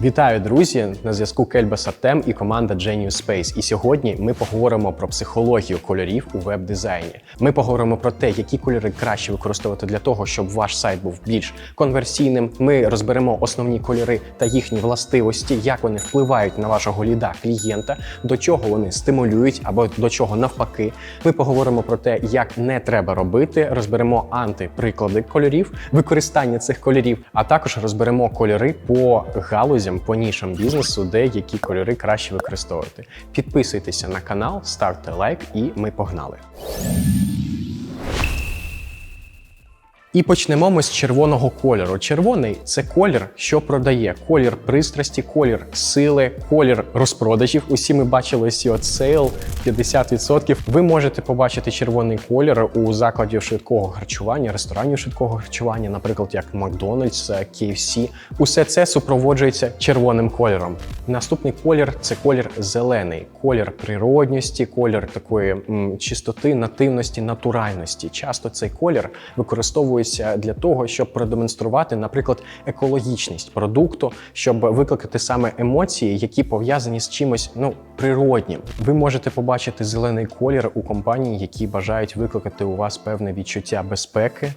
Вітаю, друзі! На зв'язку Кельбас Артем і команда Genius Space. І сьогодні ми поговоримо про психологію кольорів у веб-дизайні. Ми поговоримо про те, які кольори краще використовувати для того, щоб ваш сайт був більш конверсійним. Ми розберемо основні кольори та їхні властивості, як вони впливають на вашого ліда клієнта, до чого вони стимулюють або до чого навпаки. Ми поговоримо про те, як не треба робити. Розберемо антиприклади кольорів, використання цих кольорів, а також розберемо кольори по галузям, по нішам бізнесу, де які кольори краще використовувати. Підписуйтеся на канал, ставте лайк, і ми погнали. І почнемо ми з червоного кольору. Червоний це колір, що продає колір пристрасті, колір сили, колір розпродажів. Усі ми бачили от сейл 50%. Ви можете побачити червоний колір у закладів швидкого харчування, ресторанів швидкого харчування, наприклад, як Макдональдс, KFC. Усе це супроводжується червоним кольором. Наступний колір це колір зелений, колір природньості, колір такої м, чистоти, нативності, натуральності. Часто цей колір використовується для того, щоб продемонструвати, наприклад, екологічність продукту, щоб викликати саме емоції, які пов'язані з чимось ну природнім. Ви можете побачити зелений колір у компанії, які бажають викликати у вас певне відчуття безпеки.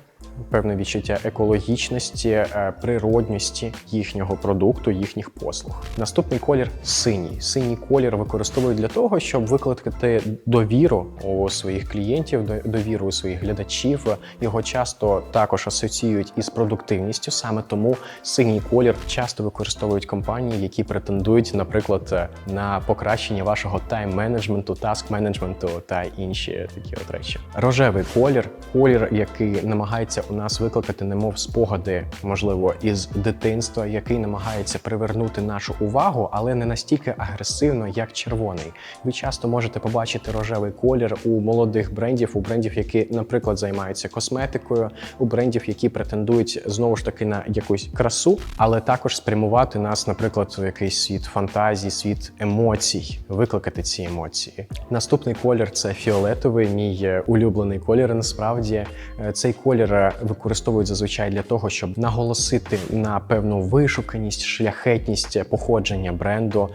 Певне відчуття екологічності, е, природності їхнього продукту, їхніх послуг. Наступний колір синій. Синій колір використовують для того, щоб викликати довіру у своїх клієнтів, до- довіру у своїх глядачів. Його часто також асоціюють із продуктивністю. Саме тому синій колір часто використовують компанії, які претендують, наприклад, на покращення вашого тайм-менеджменту, таск-менеджменту та інші такі от речі. Рожевий колір, колір, який намагається у нас викликати, немов спогади, можливо, із дитинства, який намагається привернути нашу увагу, але не настільки агресивно, як червоний. Ви часто можете побачити рожевий колір у молодих брендів, у брендів, які, наприклад, займаються косметикою, у брендів, які претендують знову ж таки на якусь красу, але також спрямувати нас, наприклад, в якийсь світ фантазії, світ емоцій, викликати ці емоції. Наступний колір це фіолетовий, мій е, улюблений колір. Насправді Е, цей колір е, використовують зазвичай для того, щоб наголосити на певну вишуканість, шляхетність походження бренду.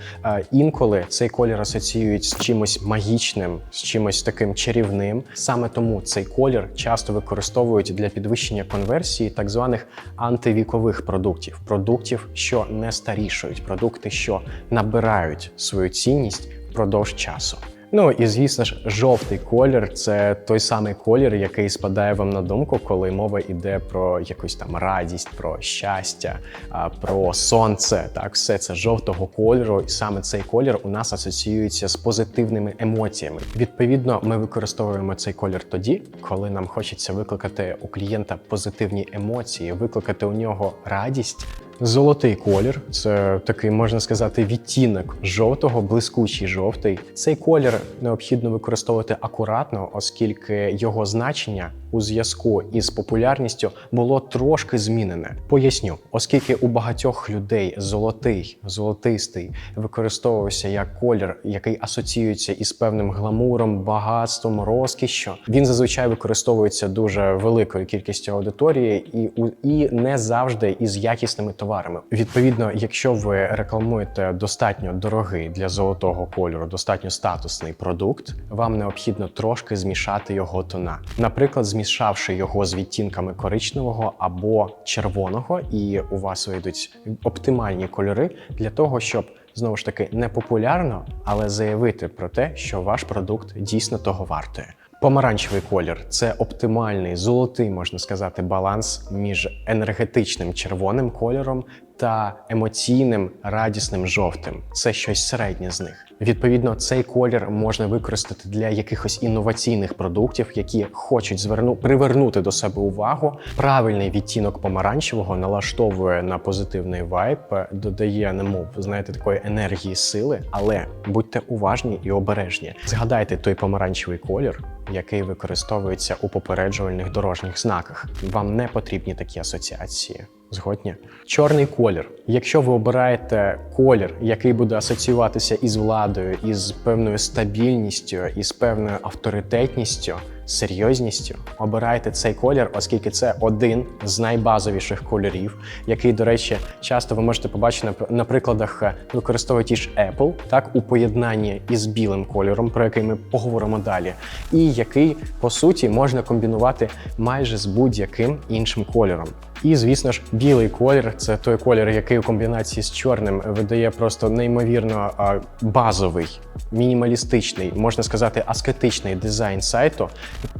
Інколи цей колір асоціюють з чимось магічним, з чимось таким чарівним. Саме тому цей колір часто використовують для підвищення конверсії так званих антивікових продуктів, продуктів, що не старішують, продукти, що набирають свою цінність впродовж часу. Ну і звісно ж, жовтий колір це той самий колір, який спадає вам на думку, коли мова йде про якусь там радість, про щастя, про сонце. Так, все це жовтого кольору, і саме цей колір у нас асоціюється з позитивними емоціями. Відповідно, ми використовуємо цей колір тоді, коли нам хочеться викликати у клієнта позитивні емоції, викликати у нього радість. Золотий колір це такий, можна сказати, відтінок жовтого, блискучий жовтий. Цей колір необхідно використовувати акуратно, оскільки його значення у зв'язку із популярністю було трошки змінене. Поясню, оскільки у багатьох людей золотий, золотистий використовувався як колір, який асоціюється із певним гламуром, багатством, розкішшю. Він зазвичай використовується дуже великою кількістю аудиторії і, і не завжди із якісними товарами. Відповідно, якщо ви рекламуєте достатньо дорогий для золотого кольору, достатньо статусний продукт, вам необхідно трошки змішати його тона. Наприклад, змішавши його з відтінками коричневого або червоного, і у вас вийдуть оптимальні кольори для того, щоб знову ж таки не популярно, але заявити про те, що ваш продукт дійсно того вартує. Помаранчевий колір це оптимальний золотий, можна сказати, баланс між енергетичним червоним кольором та емоційним радісним жовтим. Це щось середнє з них. Відповідно, цей колір можна використати для якихось інноваційних продуктів, які хочуть зверну привернути до себе увагу. Правильний відтінок помаранчевого налаштовує на позитивний вайб, додає, немов знаєте, такої енергії сили. Але будьте уважні і обережні. Згадайте той помаранчевий колір, який використовується у попереджувальних дорожніх знаках. Вам не потрібні такі асоціації. Згодні. Чорний колір. Якщо ви обираєте колір, який буде асоціюватися із владою, із певною стабільністю, із певною авторитетністю, серйозністю, обирайте цей колір, оскільки це один з найбазовіших кольорів, який, до речі, часто ви можете побачити на, прикладах е, використовують ті ж Apple, так у поєднанні із білим кольором, про який ми поговоримо далі, і який по суті можна комбінувати майже з будь-яким іншим кольором. І, звісно ж, білий колір це той колір, який у комбінації з чорним видає просто неймовірно базовий, мінімалістичний, можна сказати, аскетичний дизайн сайту.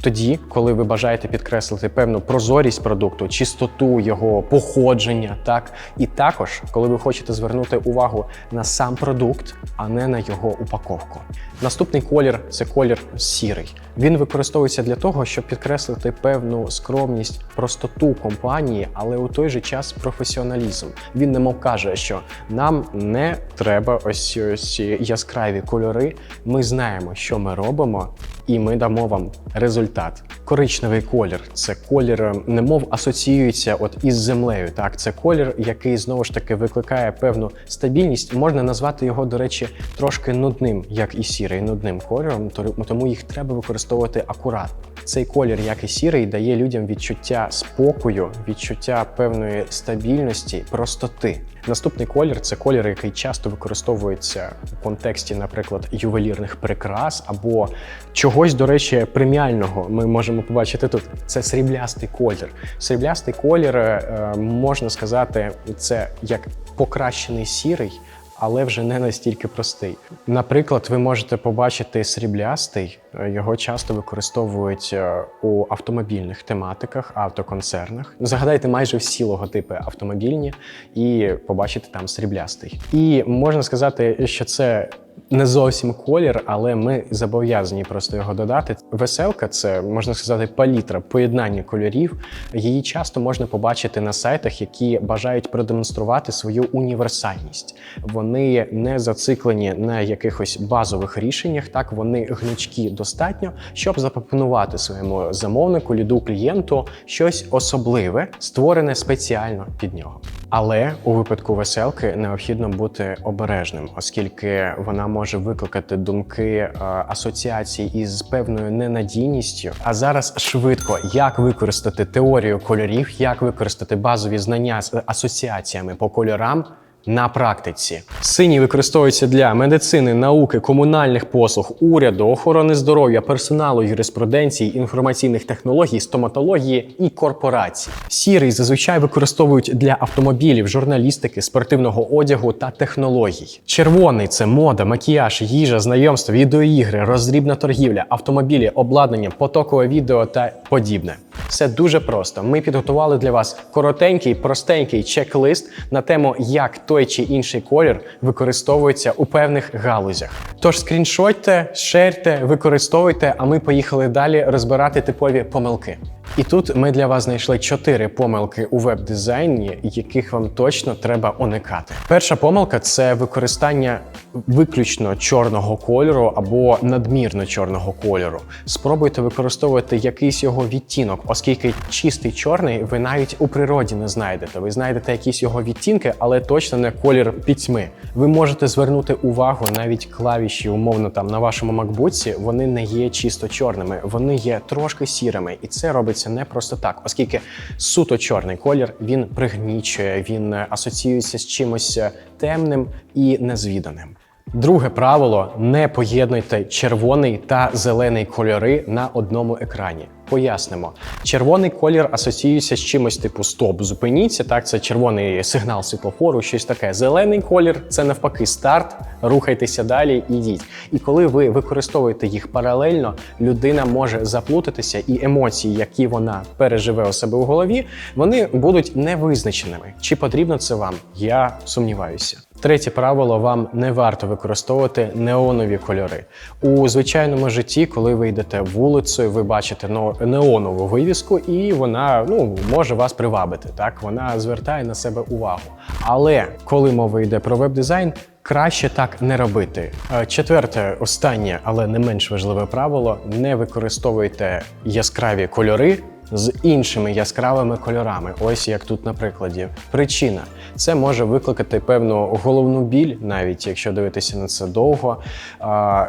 Тоді, коли ви бажаєте підкреслити певну прозорість продукту, чистоту його походження, так і також, коли ви хочете звернути увагу на сам продукт, а не на його упаковку. Наступний колір це колір сірий. Він використовується для того, щоб підкреслити певну скромність, простоту компанії, але у той же час професіоналізм. Він немов каже, що нам не треба ось ці яскраві кольори. Ми знаємо, що ми робимо, і ми дамо вам результат. Коричневий колір це колір, е, немов асоціюється от із землею. Так, це колір, який знову ж таки викликає певну стабільність. Можна назвати його, до речі, трошки нудним, як і сірий, нудним кольором, то- тому їх треба використовувати акуратно. Цей колір, як і сірий, дає людям відчуття спокою, відчуття певної стабільності, простоти. Наступний колір це колір, який часто використовується у контексті, наприклад, ювелірних прикрас або чогось, до речі, преміального. Ми можемо побачити тут. Це сріблястий колір. Сріблястий колір, е, можна сказати, це як покращений сірий. Але вже не настільки простий. Наприклад, ви можете побачити сріблястий, е, його часто використовують е, у автомобільних тематиках, автоконцернах. Загадайте майже всі логотипи автомобільні і побачите там сріблястий. І можна сказати, що це не зовсім колір, але ми зобов'язані просто його додати. Веселка це можна сказати палітра, поєднання кольорів. Її часто можна побачити на сайтах, які бажають продемонструвати свою універсальність. Вони не зациклені на якихось базових рішеннях. Так вони гнучкі достатньо, щоб запропонувати своєму замовнику, ліду клієнту щось особливе, створене спеціально під нього. Але у випадку веселки необхідно бути обережним, оскільки вона може викликати думки е, асоціації із певною ненадійністю. А зараз швидко як використати теорію кольорів, як використати базові знання з асоціаціями по кольорам. На практиці синій використовується для медицини, науки, комунальних послуг, уряду, охорони здоров'я, персоналу, юриспруденції, інформаційних технологій, стоматології і корпорацій. Сірий зазвичай використовують для автомобілів, журналістики, спортивного одягу та технологій. Червоний це мода, макіяж, їжа, знайомство, відеоігри, роздрібна торгівля, автомобілі, обладнання, потокове відео та подібне. Все дуже просто. Ми підготували для вас коротенький, простенький чек-лист на тему, як той чи інший колір використовується у певних галузях. Тож скріншотьте, шерте, використовуйте, а ми поїхали далі розбирати типові помилки. І тут ми для вас знайшли чотири помилки у веб-дизайні, яких вам точно треба уникати. Перша помилка це використання виключно чорного кольору або надмірно чорного кольору. Спробуйте використовувати якийсь його відтінок, оскільки чистий чорний ви навіть у природі не знайдете. Ви знайдете якісь його відтінки, але точно не колір пітьми. Ви можете звернути увагу навіть клавіші, умовно там на вашому макбуці, вони не є чисто чорними, вони є трошки сірими, і це робиться не просто так, оскільки суто чорний колір він пригнічує, він е, асоціюється з чимось е, темним і незвіданим. Друге правило: не поєднуйте червоний та зелений кольори на одному екрані. Пояснимо, червоний колір асоціюється з чимось типу стоп, зупиніться. Так, це червоний сигнал світлофору, щось таке. Зелений колір це навпаки старт. Рухайтеся далі, ідіть. І коли ви використовуєте їх паралельно, людина може заплутатися, і емоції, які вона переживе у себе у голові, вони будуть невизначеними. Чи потрібно це вам? Я сумніваюся. Третє правило: вам не варто використовувати неонові кольори. У звичайному житті, коли ви йдете вулицею, ви бачите но- неонову вивіску, і вона ну, може вас привабити. Так, вона звертає на себе увагу. Але коли мова йде про веб-дизайн, Краще так не робити. Е, Четверте, останнє, але не менш важливе правило: не використовуйте яскраві кольори з іншими яскравими кольорами. Ось як тут на прикладі. Причина це може викликати певну головну біль, навіть якщо дивитися на це довго.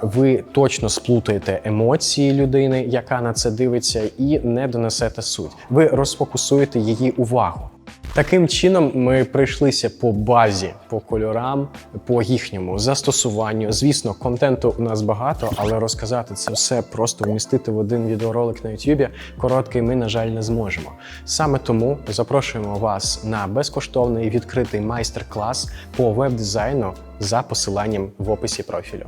Ви точно сплутаєте емоції людини, яка на це дивиться, і не донесете суть. Ви розфокусуєте її увагу. Таким чином, ми прийшлися по базі, по кольорам, по їхньому застосуванню. Звісно, контенту у нас багато, але розказати це все просто вмістити в один відеоролик на YouTube короткий ми, на жаль, не зможемо. Саме тому запрошуємо вас на безкоштовний відкритий майстер-клас по веб-дизайну за посиланням в описі профілю.